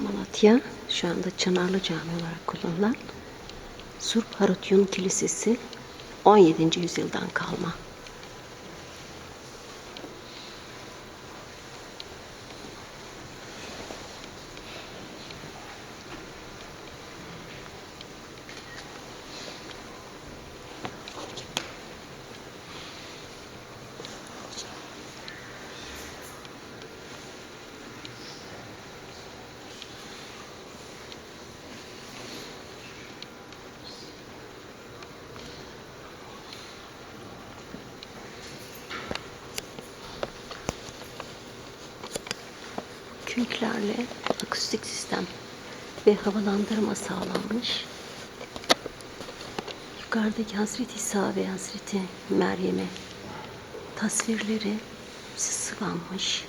Malatya şu anda Çınarlı Cami olarak kullanılan Surp Harutyun Kilisesi 17. yüzyıldan kalma. Künklerle akustik sistem ve havalandırma sağlanmış. Yukarıdaki Hazreti İsa ve Hazreti Meryem'e tasvirleri sıvanmış.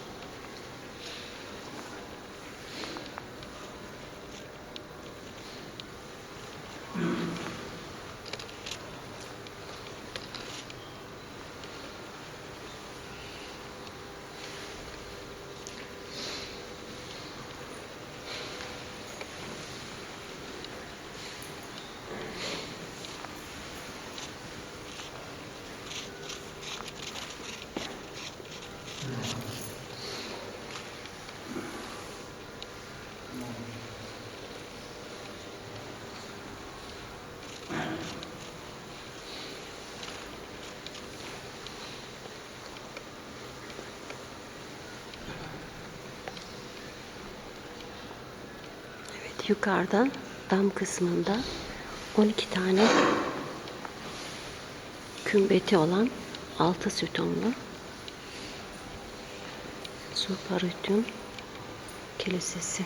Evet, yukarıda dam kısmında 12 tane kümbeti olan altı sütunlu Surparutyun Kilisesi.